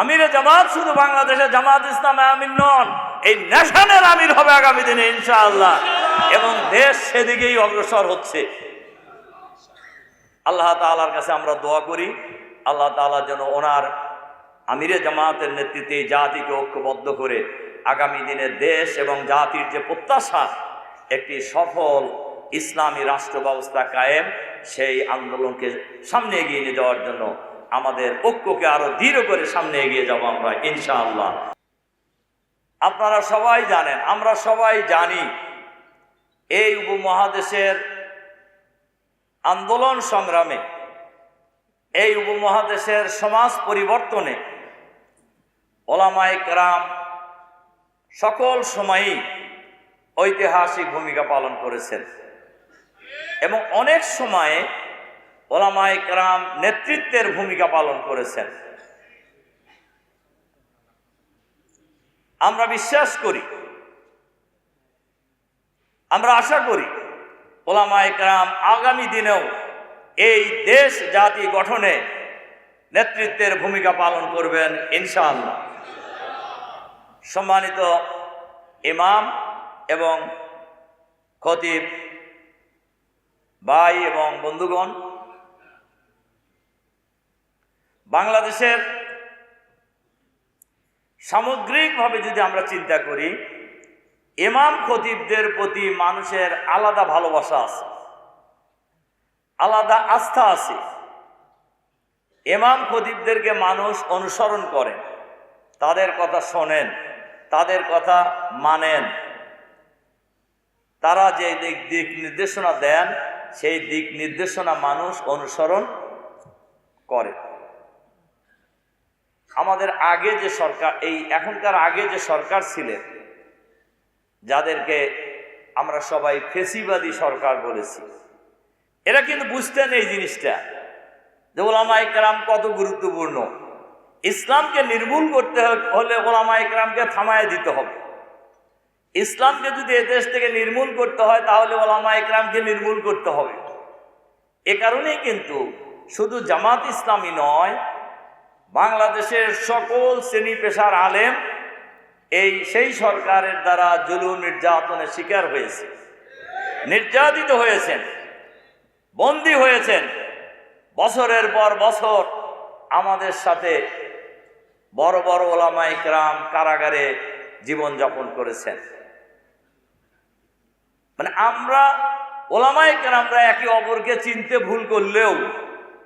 আমিরে জামাত শুধু বাংলাদেশে জামাত ইসলাম আমির নন, এই ন্যাশনের আমির হবে আগামী দিনে ইনশাআল্লাহ। এবং দেশ সেদিকেই অগ্রসর হচ্ছে। আল্লাহ তাআলার কাছে আমরা দোয়া করি, আল্লাহ তাআলা যেন ওনার আমিরে জামাতের নেতৃত্বে জাতিকে ঐক্যবদ্ধ করে আগামী দিনে দেশ এবং জাতির যে প্রত্যাশা, একটি সফল ইসলামী রাষ্ট্র ব্যবস্থা কায়েম, সেই আন্দোলনকে সামনে এগিয়ে নিয়ে যাওয়ার জন্য আমাদের ঐক্যকে আরও দৃঢ় করে সামনে এগিয়ে যাব আমরা, ইনশাআল্লাহ। আপনারা সবাই জানেন, আমরা সবাই জানি এই উপমহাদেশের আন্দোলন সংগ্রামে, এই উপমহাদেশের সমাজ পরিবর্তনে ওলামায়ে কেরাম সকল সময়ই ঐতিহাসিক ভূমিকা পালন করেছেন। এবং অনেক সময়ে কেরাম নেতৃত্বের ভূমিকা পালন করেছেন। আমরা বিশ্বাস করি, আমরা আশা করি ওলামায়ে কেরাম আগামী দিনেও এই দেশ জাতি গঠনে নেতৃত্বের ভূমিকা পালন করবেন ইনশাআল্লাহ। সম্মানিত ইমাম এবং খতিব ভাই এবং বন্ধুগণ বাংলাদেশের সামগ্রিকভাবে যদি আমরা চিন্তা করি, ইমাম খতিবদের প্রতি মানুষের আলাদা ভালোবাসা আছে, আলাদা আস্থা আছে। ইমাম খতিবদেরকে মানুষ অনুসরণ করেন, তাদের কথা শোনেন, তাদের কথা মানেন। তারা যে দিক দিক নির্দেশনা দেন, সেই দিক নির্দেশনা মানুষ অনুসরণ করে। আমাদের আগে যে সরকার, এই এখনকার আগে যে সরকার ছিলেন, যাদেরকে আমরা সবাই ফেসিবাদী সরকার বলেছি, এরা কিন্তু বুঝতেন এই জিনিসটা, যে ওলামা একরাম কত গুরুত্বপূর্ণ। ইসলামকে নির্মূল করতে হলে ওলামা একরামকে থামায় দিতে হবে। ইসলামকে যদি এদেশ থেকে নির্মূল করতে হয়, তাহলে ওলামা একরামকে নির্মূল করতে হবে। এ কারণেই কিন্তু শুধু জামাত ইসলামী নয় বাংলাদেশের সকল শ্রেণি পেশার আলেম এই সেই সরকারের দ্বারা জুলুম নির্যাতনের শিকার হয়েছে। নির্যাতিত হয়েছেন, বন্দী হয়েছেন। বছরের পর বছর আমাদের সাথে বড় বড় ওলামা ইকরাম কারাগারে জীবনযাপন করেছেন। মানে আমরা ওলামা ইকরামরা একে অপরকে চিনতে ভুল করলেও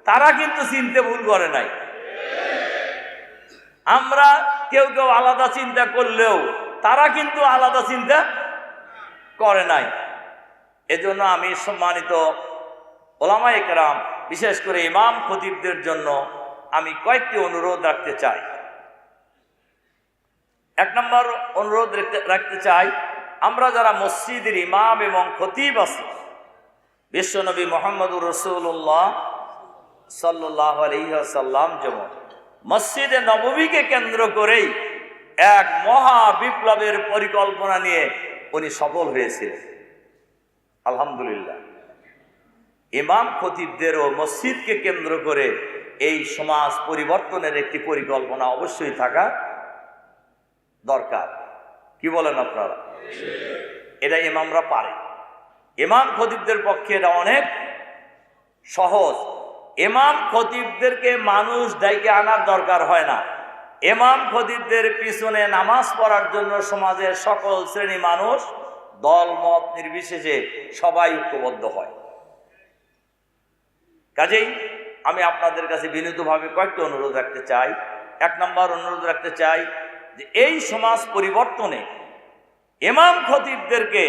তারা কিন্তু চিনতে ভুল করে নাই। আমরা কেউ কেউ আলাদা চিন্তা করলেও তারা কিন্তু আলাদা চিন্তা করে নাই। এজন্য আমি সম্মানিত ওলামা একরাম, বিশেষ করে ইমাম খতিবদের জন্য আমি কয়েকটি অনুরোধ রাখতে চাই। এক নম্বর অনুরোধ রাখতে চাই, আমরা যারা মসজিদের ইমাম এবং খতিব আছি, বিশ্বনবী মোহাম্মদুর রসুল্লাহ সাল্লাহ আলহিহাসাল্লাম যেমন মসজিদে নবমীকে কেন্দ্র করেই এক মহা বিপ্লবের পরিকল্পনা নিয়ে উনি সফল হয়েছিলেন। আলহামদুলিল্লাহ। ইমাম খতিবদেরও মসজিদকে কেন্দ্র করে এই সমাজ পরিবর্তনের একটি পরিকল্পনা অবশ্যই থাকা দরকার। কি বলেন আপনারা? এটা ইমামরা পারে। ইমাম খতিবদের পক্ষে এটা অনেক সহজ। এমাম খতিবদেরকে মানুষ ডাইকে আনার দরকার হয় না। এমাম খতিবদের পিছনে নামাজ পড়ার জন্য সমাজের সকল শ্রেণি মানুষ দল, মত নির্বিশেষে সবাই ঐক্যবদ্ধ হয়। কাজেই আমি আপনাদের কাছে বিনীতভাবে কয়েকটি অনুরোধ রাখতে চাই। এক নম্বর অনুরোধ রাখতে চাই যে এই সমাজ পরিবর্তনে এমাম খতিবদেরকে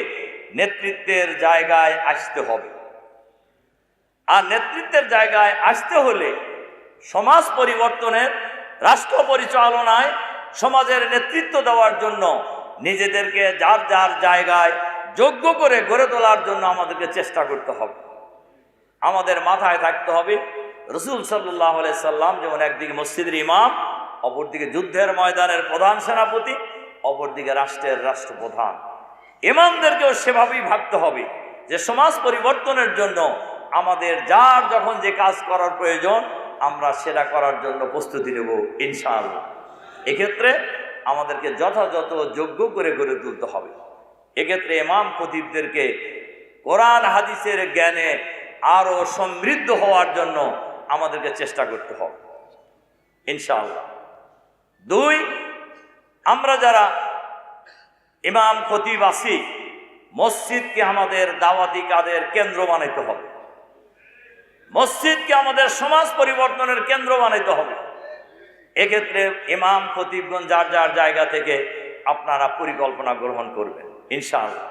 নেতৃত্বের জায়গায় আসতে হবে। আর নেতৃত্বের জায়গায় আসতে হলে সমাজ পরিবর্তনের, রাষ্ট্র পরিচালনায় সমাজের নেতৃত্ব দেওয়ার জন্য নিজেদেরকে যার যার জায়গায় যোগ্য করে গড়ে তোলার জন্য আমাদেরকে চেষ্টা করতে হবে। আমাদের মাথায় থাকতে হবে, রসুল সাল্লাহ সাল্লাম যেমন একদিকে মসজিদের ইমাম, অপরদিকে যুদ্ধের ময়দানের প্রধান সেনাপতি, অপরদিকে রাষ্ট্রের রাষ্ট্রপ্রধান। ইমামদেরকেও সেভাবেই ভাবতে হবে যে সমাজ পরিবর্তনের জন্য আমাদের যার যখন যে কাজ করার প্রয়োজন, আমরা সেটা করার জন্য প্রস্তুতি নেব, ইনশাআল্লাহ। এক্ষেত্রে আমাদেরকে যথাযথ যোগ্য করে গড়ে তুলতে হবে। এক্ষেত্রে ইমাম খতিবদেরকে কোরআন, হাদিসের জ্ঞানে আরও সমৃদ্ধ হওয়ার জন্য আমাদেরকে চেষ্টা করতে হবে, ইনশাআল্লাহ। দুই, আমরা যারা ইমাম খতিব আছি, মসজিদকে আমাদের দাওয়াতি কাদের কেন্দ্র বানাইতে হবে। মসজিদকে আমাদের সমাজ পরিবর্তনের কেন্দ্র বানাইতে হবে। এক্ষেত্রে ইমাম খতিবগঞ্জ যার যার জায়গা থেকে আপনারা পরিকল্পনা গ্রহণ করবেন, ইনশাআল্লাহ।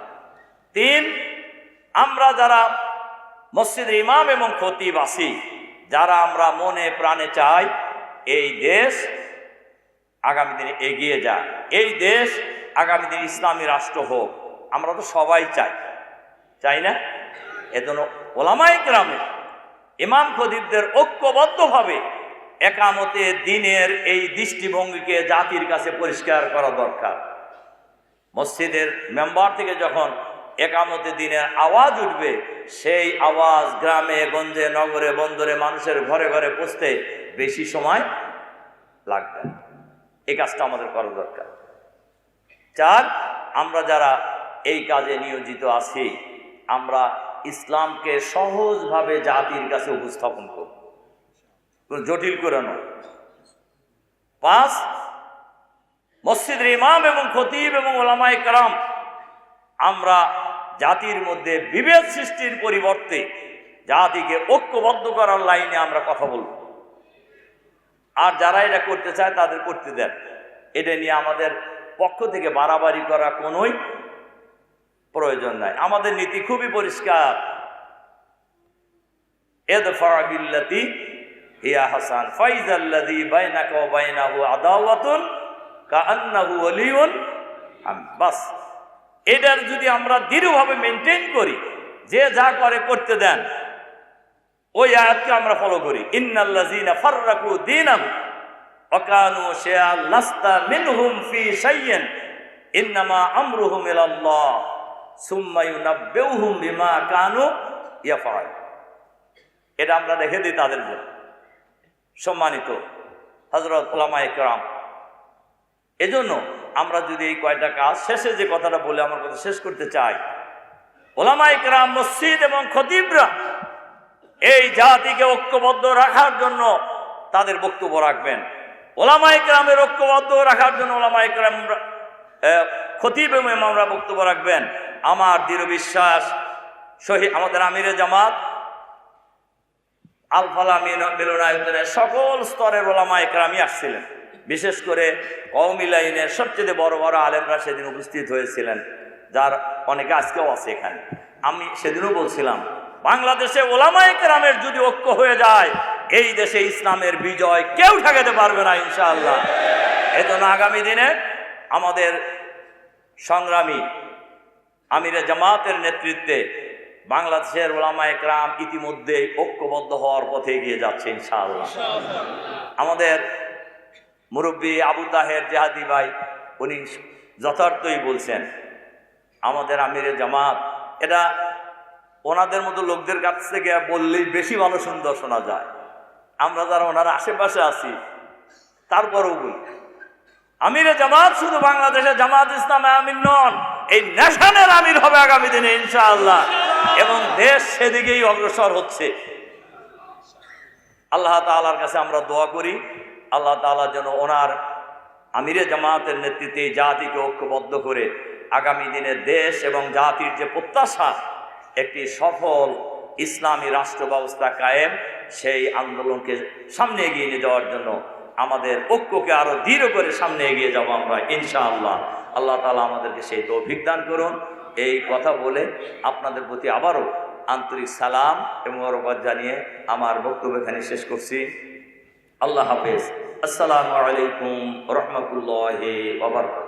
তিন, আমরা যারা মসজিদের ইমাম এবং খতিব আছি, যারা আমরা মনে প্রাণে চাই এই দেশ আগামী দিনে এগিয়ে যায় এই দেশ আগামী দিন ইসলামী রাষ্ট্র হোক, আমরা তো সবাই চাই। চাই না? এজন্য ওলামাই গ্রামে ইমাম খদিবদের ঐক্যবদ্ধভাবে একামতে দিনের এই দৃষ্টিভঙ্গিকে জাতির কাছে পরিষ্কার করা দরকার। মসজিদের মেম্বার থেকে যখন একামতে দিনের আওয়াজ উঠবে, সেই আওয়াজ গ্রামে, গঞ্জে, নগরে, বন্দরে মানুষের ঘরে ঘরে পৌঁছতে বেশি সময় লাগবে। এই কাজটা আমাদের করা দরকার। চার, আমরা যারা এই কাজে নিয়োজিত আছি, আমরা ইসলামকে সহজভাবে জাতির কাছে উপস্থাপন করব জটিল করে নয়। পাঁচ মসজিদের ইমাম এবং খতিব এবং ওলামাই কারাম, আমরা জাতির মধ্যে বিভেদ সৃষ্টির পরিবর্তে জাতিকে ঐক্যবদ্ধ করার লাইনে আমরা কথা বলব। আর যারা এটা করতে চায় তাদের করতে দেন। এটা নিয়ে আমাদের পক্ষ থেকে বাড়াবাড়ি করা কোনোই প্রয়োজন নাই। আমাদের নীতি খুবই পরিষ্কার। এদফা বিল্লাতি হিয়া হাসান। আদাওয়াতুন কাআন্নাহু ওয়ালিয়ুন বাস, এটার যদি আমরা দৃঢ়ভাবে মেনটেন করি, যে যা করে করতে দেন, ওই আয়াতকে আমরা ফলো করি। ইন্নাল্লাযীনা ফি ইন্নামা আমরুহুম ইলাল্লাহ। সুম্মা ইউনাব্বিউহুম বিমা কানু ইয়াফআল এটা আমরা রেখে দিই তাদের জন্য। সম্মানিত হজরত ওলামা একরাম এজন্য আমরা যদি এই কয়টা কাজ শেষে যে কথাটা বলে আমার কথা শেষ করতে চাই। ওলামা একরাম মসজিদ এবং খতিবরা এই জাতিকে ঐক্যবদ্ধ রাখার জন্য তাদের বক্তব্য রাখবেন। ওলামা একরামের ঐক্যবদ্ধ রাখার জন্য ওলামা একরাম খতিব ইমামরা বক্তব্য রাখবেন। আমার দৃঢ় বিশ্বাস, শহীদ আমাদের আমিরে জামাত, আলফালা মিল- মিলনায়তনের সকল স্তরের ওলামা একরামই আসছিলেন। বিশেষ করে কওমি লাইনের সবচেয়ে বড় বড় আলেমরা সেদিন উপস্থিত হয়েছিলেন, যার অনেকে আজকেও আছে এখানে। আমি সেদিনও বলছিলাম, বাংলাদেশে ওলামা একরামের যদি ঐক্য হয়ে যায়, এই দেশে ইসলামের বিজয় কেউ ঠেকাতে পারবে না ইনশাআল্লাহ। এজন্য আগামী দিনে আমাদের সংগ্রামী আমিরে জামাতের নেতৃত্বে বাংলাদেশের ওলামা একরাম ইতিমধ্যে ঐক্যবদ্ধ হওয়ার পথে এগিয়ে যাচ্ছে ইনশাআল্লাহ। আমাদের মুরব্বী আবু তাহের জেহাদি ভাই উনি যথার্থই বলছেন আমাদের আমিরে জামাত এটা ওনাদের মতো লোকদের কাছ থেকে বললেই বেশি ভালো সুন্দর শোনা যায়। আমরা যারা ওনার আশেপাশে আছি তারপরেও বলি। আমিরে জামাত, শুধু বাংলাদেশে জামাত ইসলাম আমির নন, এই ন্যাশনের আমির হবে আগামী দিনে, ইনশাআল্লাহ। এবং দেশ সেদিকেই অগ্রসর হচ্ছে। আল্লাহ তাআলার কাছে আমরা দোয়া করি, আল্লাহ তাআলা যেন ওনার আমিরে জামাতের নেতৃত্বে জাতিকে ঐক্যবদ্ধ করে আগামী দিনে দেশ এবং জাতির যে প্রত্যাশা, একটি সফল ইসলামী রাষ্ট্র ব্যবস্থা কায়েম, সেই আন্দোলনকে সামনে এগিয়ে নিয়ে যাওয়ার জন্য আমাদের ঐক্যকে আরও দৃঢ় করে সামনে এগিয়ে যাব আমরা, ইনশাআল্লাহ। আল্লাহ তালা আমাদেরকে সেই তৌফিক দান করুন। এই কথা বলে আপনাদের প্রতি আবারও আন্তরিক সালাম এবং অরবাদ জানিয়ে আমার বক্তব্য এখানে শেষ করছি। আল্লাহ হাফেজ। আসসালামু আলাইকুম রহমতুল্লাহ ওবরকাত